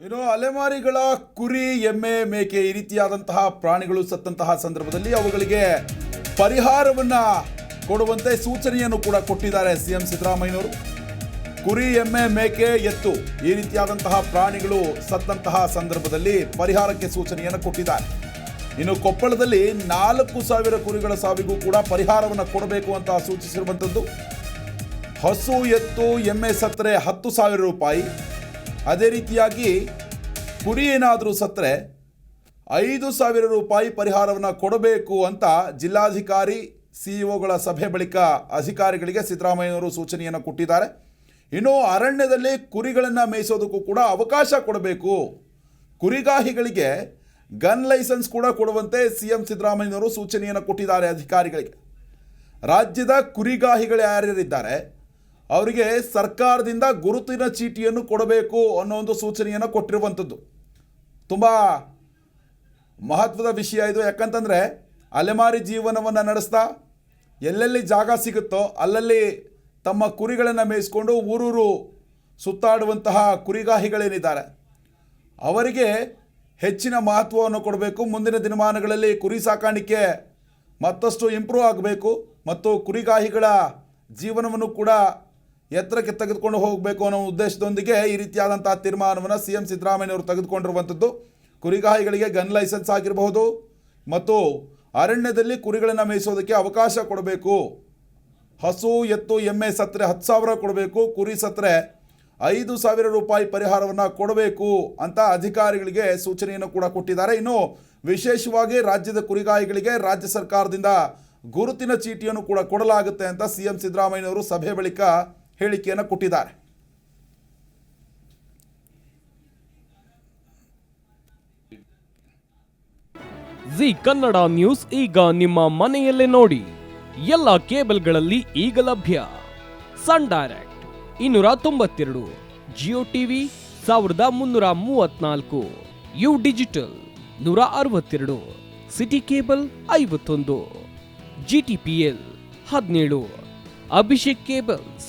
ಇನ್ನು ಅಲೆಮಾರಿಗಳ ಕುರಿ ಎಮ್ಮೆ ಮೇಕೆ ಈ ರೀತಿಯಾದಂತಹ ಪ್ರಾಣಿಗಳು ಸತ್ತಂತಹ ಸಂದರ್ಭದಲ್ಲಿ ಅವುಗಳಿಗೆ ಪರಿಹಾರವನ್ನ ಕೊಡುವಂತೆ ಸೂಚನೆಯನ್ನು ಕೂಡ ಕೊಟ್ಟಿದ್ದಾರೆ ಸಿಎಂ ಸಿದ್ದರಾಮಯ್ಯನವರು. ಕುರಿ, ಎಮ್ಮೆ, ಮೇಕೆ, ಎತ್ತು ಈ ರೀತಿಯಾದಂತಹ ಪ್ರಾಣಿಗಳು ಸತ್ತಂತಹ ಸಂದರ್ಭದಲ್ಲಿ ಪರಿಹಾರಕ್ಕೆ ಸೂಚನೆಯನ್ನು ಕೊಟ್ಟಿದ್ದಾರೆ. ಇನ್ನು ಕೊಪ್ಪಳದಲ್ಲಿ ನಾಲ್ಕು ಸಾವಿರ ಕುರಿಗಳ ಸಾವಿಗೂ ಕೂಡ ಪರಿಹಾರವನ್ನು ಕೊಡಬೇಕು ಅಂತ ಸೂಚಿಸಿರುವಂಥದ್ದು ಹಸು, ಎತ್ತು, ಎಮ್ಮೆ ಸತ್ತರೆ ಹತ್ತು ಸಾವಿರ ರೂಪಾಯಿ. ಅದೇ ರೀತಿಯಾಗಿ ಕುರಿ ಏನಾದರೂ ಸತ್ತರೆ ಐದು ಸಾವಿರ ರೂಪಾಯಿ ಪರಿಹಾರವನ್ನು ಕೊಡಬೇಕು ಅಂತ ಜಿಲ್ಲಾಧಿಕಾರಿ ಸಿ ಸಿಇಒಗಳ ಸಭೆ ಬಳಿಕ ಅಧಿಕಾರಿಗಳಿಗೆ ಸಿದ್ದರಾಮಯ್ಯನವರು ಸೂಚನೆಯನ್ನು ಕೊಟ್ಟಿದ್ದಾರೆ. ಇನ್ನು ಅರಣ್ಯದಲ್ಲಿ ಕುರಿಗಳನ್ನು ಮೇಯಿಸೋದಕ್ಕೂ ಕೂಡ ಅವಕಾಶ ಕೊಡಬೇಕು. ಕುರಿಗಾಹಿಗಳಿಗೆ ಗನ್ ಲೈಸೆನ್ಸ್ ಕೂಡ ಕೊಡುವಂತೆ ಸಿ ಎಂ ಸಿದ್ದರಾಮಯ್ಯನವರು ಸೂಚನೆಯನ್ನು ಕೊಟ್ಟಿದ್ದಾರೆ ಅಧಿಕಾರಿಗಳಿಗೆ. ರಾಜ್ಯದ ಕುರಿಗಾಹಿಗಳು ಯಾರ್ಯಾರಿದ್ದಾರೆ? ಅವರಿಗೆ ಸರ್ಕಾರದಿಂದ ಗುರುತಿನ ಚೀಟಿಯನ್ನು ಕೊಡಬೇಕು ಅನ್ನೋ ಒಂದು ಸೂಚನೆಯನ್ನು ಕೊಟ್ಟಿರುವಂಥದ್ದು. ತುಂಬ ಮಹತ್ವದ ವಿಷಯ ಇದು. ಯಾಕಂತಂದರೆ ಅಲೆಮಾರಿ ಜೀವನವನ್ನು ನಡೆಸ್ತಾ ಎಲ್ಲೆಲ್ಲಿ ಜಾಗ ಸಿಗುತ್ತೋ ಅಲ್ಲಲ್ಲಿ ತಮ್ಮ ಕುರಿಗಳನ್ನು ಮೇಯಿಸ್ಕೊಂಡು ಊರೂರು ಸುತ್ತಾಡುವಂತಹ ಕುರಿಗಾಹಿಗಳೇನಿದ್ದಾರೆ. ಅವರಿಗೆ ಹೆಚ್ಚಿನ ಮಹತ್ವವನ್ನು ಕೊಡಬೇಕು. ಮುಂದಿನ ದಿನಮಾನಗಳಲ್ಲಿ ಕುರಿ ಸಾಕಾಣಿಕೆ ಮತ್ತಷ್ಟು ಇಂಪ್ರೂವ್ ಆಗಬೇಕು ಮತ್ತು ಕುರಿಗಾಹಿಗಳ ಜೀವನವನ್ನು ಕೂಡ ಎತ್ತರಕ್ಕೆ ತೆಗೆದುಕೊಂಡು ಹೋಗಬೇಕು ಅನ್ನೋ ಉದ್ದೇಶದೊಂದಿಗೆ ಈ ರೀತಿಯಾದಂಥ ತೀರ್ಮಾನವನ್ನು ಸಿ ಎಂ ಸಿದ್ದರಾಮಯ್ಯವರು ತೆಗೆದುಕೊಂಡಿರುವಂಥದ್ದು. ಕುರಿಗಾಯಿಗಳಿಗೆ ಗನ್ ಲೈಸೆನ್ಸ್ ಆಗಿರಬಹುದು ಮತ್ತು ಅರಣ್ಯದಲ್ಲಿ ಕುರಿಗಳನ್ನು ಮೇಯಿಸೋದಕ್ಕೆ ಅವಕಾಶ ಕೊಡಬೇಕು. ಹಸು, ಎತ್ತು, ಎಮ್ಮೆ ಸತ್ತರೆ ಹತ್ತು ಸಾವಿರ ಕೊಡಬೇಕು. ಕುರಿ ಸತ್ತರೆ ಐದು ಸಾವಿರ ರೂಪಾಯಿ ಪರಿಹಾರವನ್ನು ಕೊಡಬೇಕು ಅಂತ ಅಧಿಕಾರಿಗಳಿಗೆ ಸೂಚನೆಯನ್ನು ಕೂಡ ಕೊಟ್ಟಿದ್ದಾರೆ. ಇನ್ನು ವಿಶೇಷವಾಗಿ ರಾಜ್ಯದ ಕುರಿಗಾಯಿಗಳಿಗೆ ರಾಜ್ಯ ಸರ್ಕಾರದಿಂದ ಗುರುತಿನ ಚೀಟಿಯನ್ನು ಕೂಡ ಕೊಡಲಾಗುತ್ತೆ ಅಂತ ಸಿ ಎಂ ಸಿದ್ದರಾಮಯ್ಯನವರು ಸಭೆ ಬಳಿಕ ಹೇಳಿಕೆಯನ್ನು ಕೊಟ್ಟಿದ್ದಾರೆ. ಜಿ ಕನ್ನಡ ನ್ಯೂಸ್ ಈಗ ನಿಮ್ಮ ಮನೆಯಲ್ಲೇ ನೋಡಿ. ಎಲ್ಲ ಕೇಬಲ್ಗಳಲ್ಲಿ ಈಗ ಲಭ್ಯ. ಸನ್ ಡೈರೆಕ್ಟ್ ಇನ್ನೂರ ತೊಂಬತ್ತೆರಡು, ಜಿಯೋ ಟಿವಿ ಸಾವಿರದ ಮುನ್ನೂರ ಮೂವತ್ನಾಲ್ಕು, ಯು ಡಿಜಿಟಲ್ ನೂರ ಅರವತ್ತೆರಡು, ಸಿಟಿ ಕೇಬಲ್ ಐವತ್ತೊಂದು, ಜಿ ಟಿ ಪಿ ಎಲ್ ಹದಿನೇಳು, ಅಭಿಷೇಕ್ ಕೇಬಲ್ಸ್